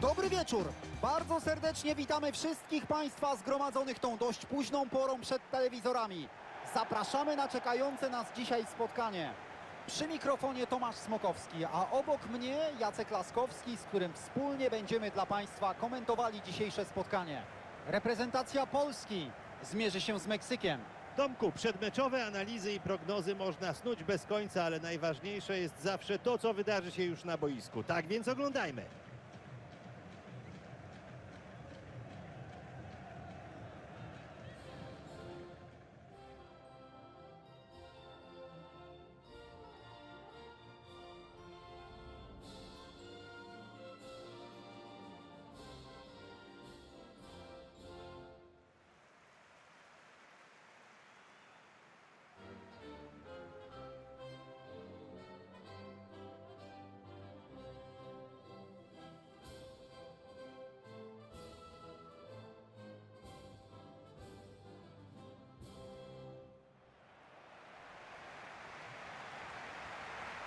Dobry wieczór. Bardzo serdecznie witamy wszystkich Państwa zgromadzonych tą dość późną porą przed telewizorami. Zapraszamy na czekające nas dzisiaj spotkanie. Przy mikrofonie Tomasz Smokowski, a obok mnie Jacek Laskowski, z którym wspólnie będziemy dla Państwa komentowali dzisiejsze spotkanie. Reprezentacja Polski zmierzy się z Meksykiem. Tomku, przedmeczowe analizy i prognozy można snuć bez końca, ale najważniejsze jest zawsze to, co wydarzy się już na boisku. Tak więc oglądajmy.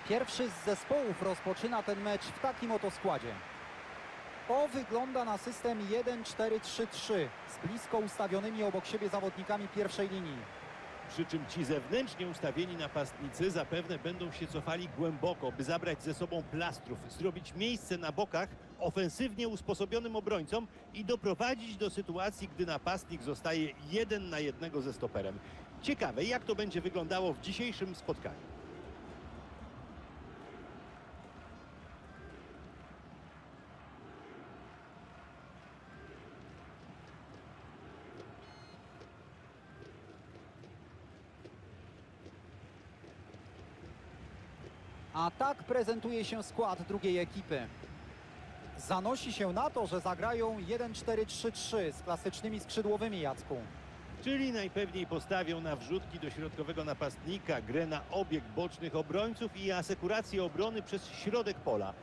Pierwszy z zespołów rozpoczyna ten mecz w takim oto składzie. To wygląda na system 1-4-3-3 z blisko ustawionymi obok siebie zawodnikami pierwszej linii. Przy czym ci zewnętrznie ustawieni napastnicy zapewne będą się cofali głęboko, by zabrać ze sobą plastrów, zrobić miejsce na bokach ofensywnie usposobionym obrońcom i doprowadzić do sytuacji, gdy napastnik zostaje jeden na jednego ze stoperem. Ciekawe, jak to będzie wyglądało w dzisiejszym spotkaniu. A tak prezentuje się skład drugiej ekipy. Zanosi się na to, że zagrają 1-4-3-3 z klasycznymi skrzydłowymi Jacku. Czyli najpewniej postawią na wrzutki do środkowego napastnika, grę na obieg bocznych obrońców i asekurację obrony przez środek pola.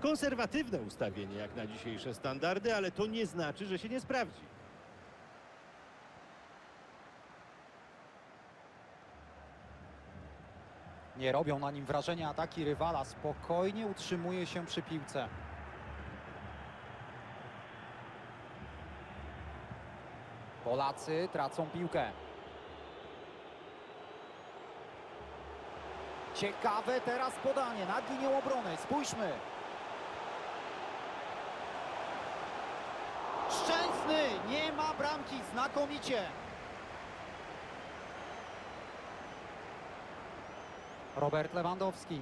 Konserwatywne ustawienie jak na dzisiejsze standardy, ale to nie znaczy, że się nie sprawdzi. Nie robią na nim wrażenia ataki rywala, spokojnie utrzymuje się przy piłce. Polacy tracą piłkę. Ciekawe teraz podanie nad linią obrony. Spójrzmy. Szczęsny! Nie ma bramki. Znakomicie. Robert Lewandowski.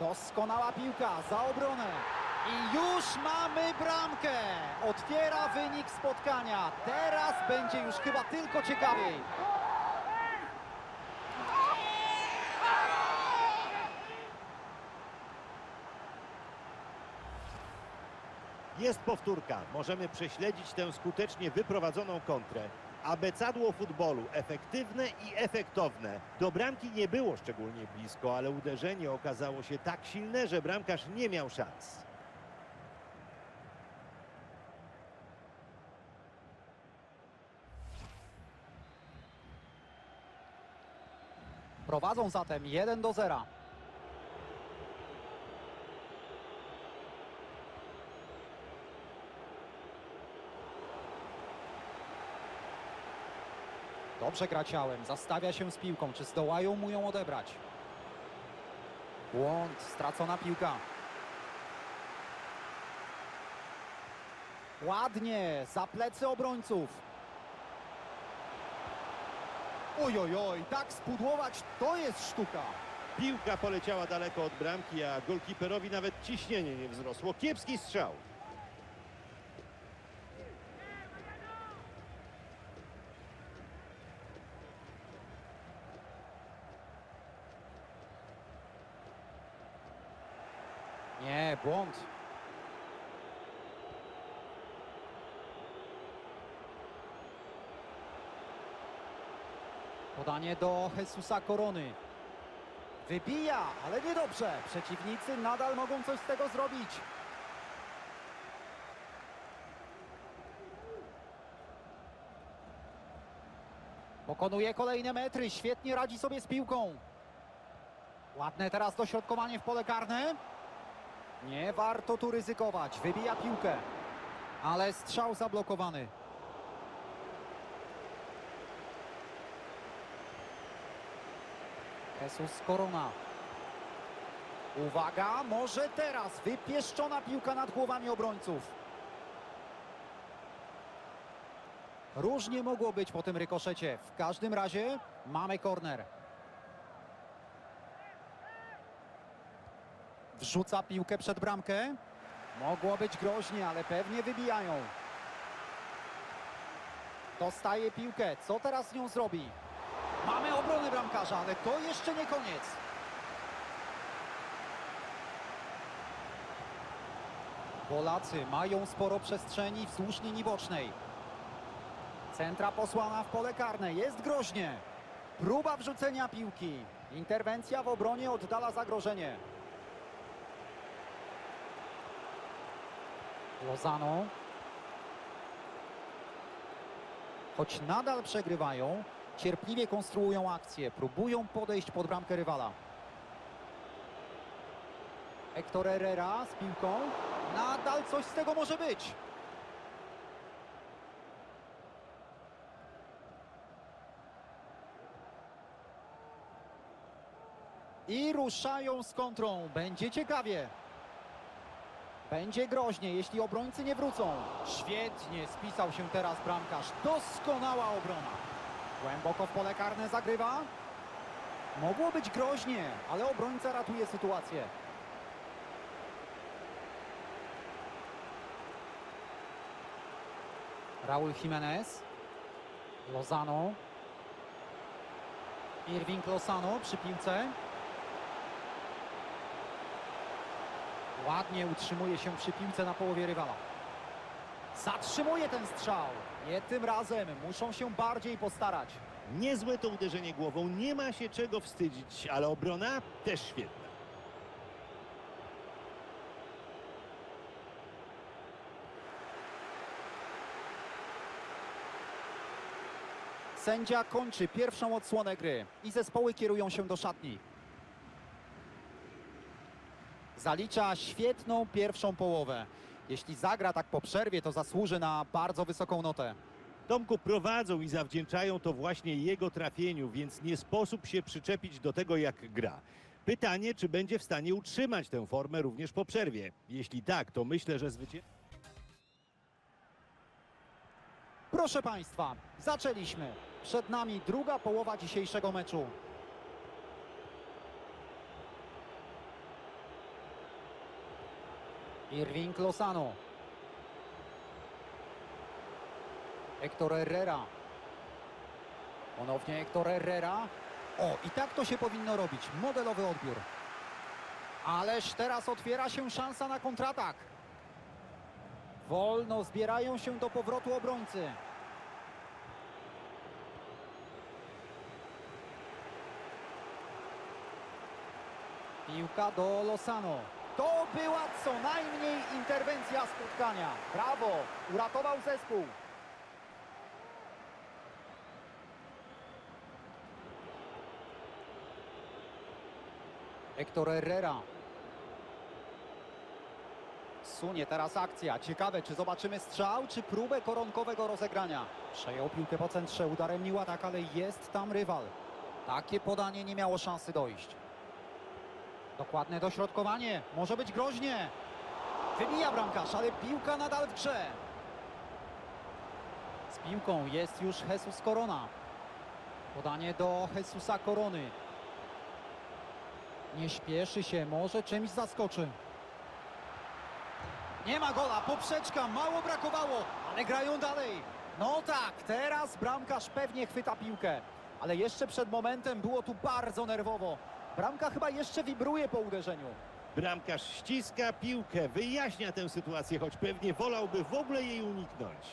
Doskonała piłka za obronę. I już mamy bramkę. Otwiera wynik spotkania. Teraz będzie już chyba tylko ciekawiej. Jest powtórka. Możemy prześledzić tę skutecznie wyprowadzoną kontrę. Abecadło futbolu efektywne i efektowne. Do bramki nie było szczególnie blisko, ale uderzenie okazało się tak silne, że bramkarz nie miał szans. Prowadzą zatem 1 do 0. Dobrze gra ciałem, zastawia się z piłką. Czy zdołają mu ją odebrać? Błąd, stracona piłka. Ładnie, za plecy obrońców. Oj, oj, oj, tak spudłować to jest sztuka. Piłka poleciała daleko od bramki, a golkiperowi nawet ciśnienie nie wzrosło. Kiepski strzał. Nie, błąd. Podanie do Jesusa Korony. Wybija, ale niedobrze. Przeciwnicy nadal mogą coś z tego zrobić. Pokonuje kolejne metry, świetnie radzi sobie z piłką. Ładne teraz dośrodkowanie w pole karne. Nie warto tu ryzykować. Wybija piłkę. Ale strzał zablokowany. Jesus Corona. Uwaga, może teraz wypieszczona piłka nad głowami obrońców. Różnie mogło być po tym rykoszecie. W każdym razie mamy korner. Wrzuca piłkę przed bramkę. Mogło być groźnie, ale pewnie wybijają. Dostaje piłkę. Co teraz z nią zrobi? Mamy obronę bramkarza, ale to jeszcze nie koniec. Polacy mają sporo przestrzeni wzdłuż linii bocznej. Centra posłana w pole karne. Jest groźnie. Próba wrzucenia piłki. Interwencja w obronie oddala zagrożenie. Lozano. Choć nadal przegrywają, cierpliwie konstruują akcję. Próbują podejść pod bramkę rywala. Hector Herrera z piłką. Nadal coś z tego może być. I ruszają z kontrą. Będzie ciekawie. Będzie groźnie, jeśli obrońcy nie wrócą. Świetnie spisał się teraz bramkarz. Doskonała obrona. Głęboko w pole karne zagrywa. Mogło być groźnie, ale obrońca ratuje sytuację. Raul Jimenez. Lozano. Irving Lozano przy piłce. Ładnie utrzymuje się przy piłce na połowie rywala. Zatrzymuje ten strzał. Nie tym razem. Muszą się bardziej postarać. Niezłe to uderzenie głową, nie ma się czego wstydzić, ale obrona też świetna. Sędzia kończy pierwszą odsłonę gry i zespoły kierują się do szatni. Zalicza świetną pierwszą połowę. Jeśli zagra tak po przerwie, to zasłuży na bardzo wysoką notę. Tomku prowadzą i zawdzięczają to właśnie jego trafieniu, więc nie sposób się przyczepić do tego, jak gra. Pytanie, czy będzie w stanie utrzymać tę formę również po przerwie. Jeśli tak, to myślę, że zwycięstwo. Proszę Państwa, zaczęliśmy. Przed nami druga połowa dzisiejszego meczu. Irving Lozano. Hector Herrera. Ponownie Hector Herrera. O, i tak to się powinno robić. Modelowy odbiór. Ależ teraz otwiera się szansa na kontratak. Wolno zbierają się do powrotu obrońcy. Piłka do Losano. To była co najmniej interwencja spotkania. Brawo, uratował zespół. Hector Herrera. Sunie teraz akcja. Ciekawe, czy zobaczymy strzał, czy próbę koronkowego rozegrania. Przejął piłkę po centrze udarem Niładak, ale jest tam rywal. Takie podanie nie miało szansy dojść. Dokładne dośrodkowanie. Może być groźnie. Wybija bramkarz, ale piłka nadal w grze. Z piłką jest już Jesus Corona. Podanie do Jesusa Korony. Nie śpieszy się, może czymś zaskoczy. Nie ma gola, poprzeczka, mało brakowało, ale grają dalej. No tak, teraz bramkarz pewnie chwyta piłkę. Ale jeszcze przed momentem było tu bardzo nerwowo. Bramka chyba jeszcze wibruje po uderzeniu. Bramkarz ściska piłkę, wyjaśnia tę sytuację, choć pewnie wolałby w ogóle jej uniknąć.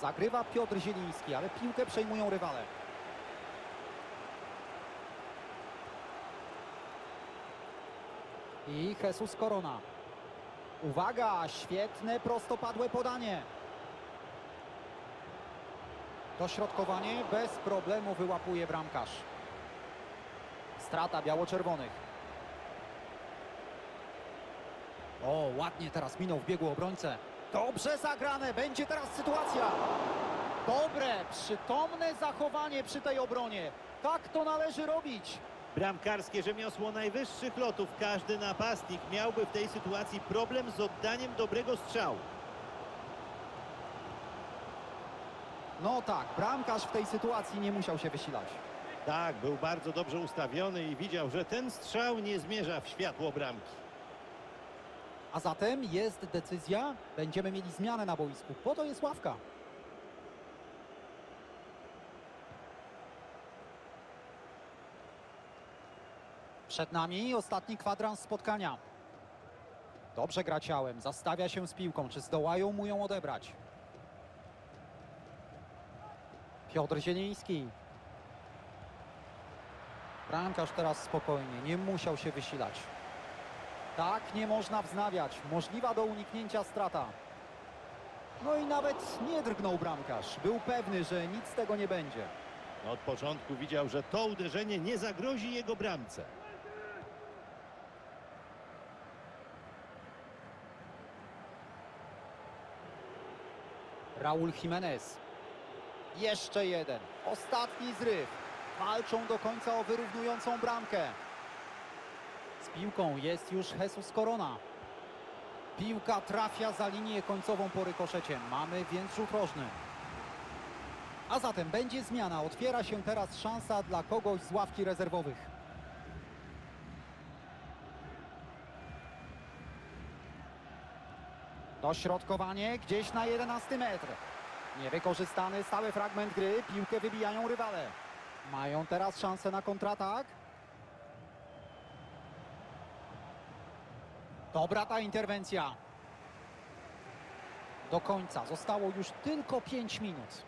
Zagrywa Piotr Zieliński, ale piłkę przejmują rywale. I Jesus Corona. Uwaga, świetne prostopadłe podanie. Dośrodkowanie bez problemu wyłapuje bramkarz. Strata biało-czerwonych. O, ładnie teraz minął w biegu obrońcę. Dobrze zagrane, będzie teraz sytuacja. Dobre, przytomne zachowanie przy tej obronie. Tak to należy robić. Bramkarskie rzemiosło najwyższych lotów. Każdy napastnik miałby w tej sytuacji problem z oddaniem dobrego strzału. No tak, bramkarz w tej sytuacji nie musiał się wysilać. Tak, był bardzo dobrze ustawiony i widział, że ten strzał nie zmierza w światło bramki. A zatem jest decyzja, będziemy mieli zmianę na boisku. Po to jest ławka. Przed nami ostatni kwadrans spotkania. Dobrze gra ciałem, zastawia się z piłką. Czy zdołają mu ją odebrać? Piotr Zieliński. Bramkarz teraz spokojnie, nie musiał się wysilać. Tak nie można wznawiać. Możliwa do uniknięcia strata. No i nawet nie drgnął bramkarz. Był pewny, że nic z tego nie będzie. Od początku widział, że to uderzenie nie zagrozi jego bramce. Raul Jimenez. Jeszcze jeden. Ostatni zryw. Walczą do końca o wyrównującą bramkę. Z piłką jest już Jesus Corona. Piłka trafia za linię końcową po rykoszecie. Mamy więc rzut rożny. A zatem będzie zmiana. Otwiera się teraz szansa dla kogoś z ławki rezerwowych. Dośrodkowanie gdzieś na 11 metr. Niewykorzystany stały fragment gry. Piłkę wybijają rywale. Mają teraz szansę na kontratak. Dobra ta interwencja. Do końca. Zostało już tylko 5 minut.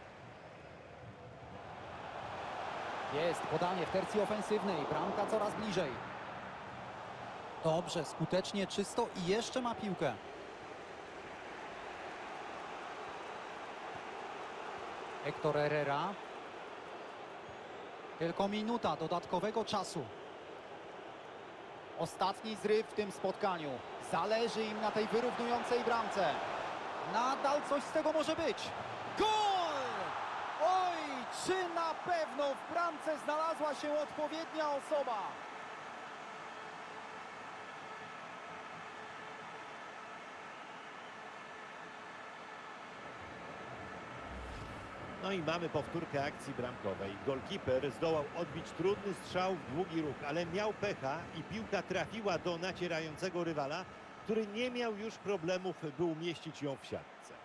Jest podanie w tercji ofensywnej. Bramka coraz bliżej. Dobrze, skutecznie, czysto i jeszcze ma piłkę. Hector Herrera. Tylko minuta dodatkowego czasu. Ostatni zryw w tym spotkaniu. Zależy im na tej wyrównującej bramce. Nadal coś z tego może być. Gol! Oj, czy na pewno w bramce znalazła się odpowiednia osoba? No i mamy powtórkę akcji bramkowej. Golkiper zdołał odbić trudny strzał w długi ruch, ale miał pecha i piłka trafiła do nacierającego rywala, który nie miał już problemów, by umieścić ją w siatce.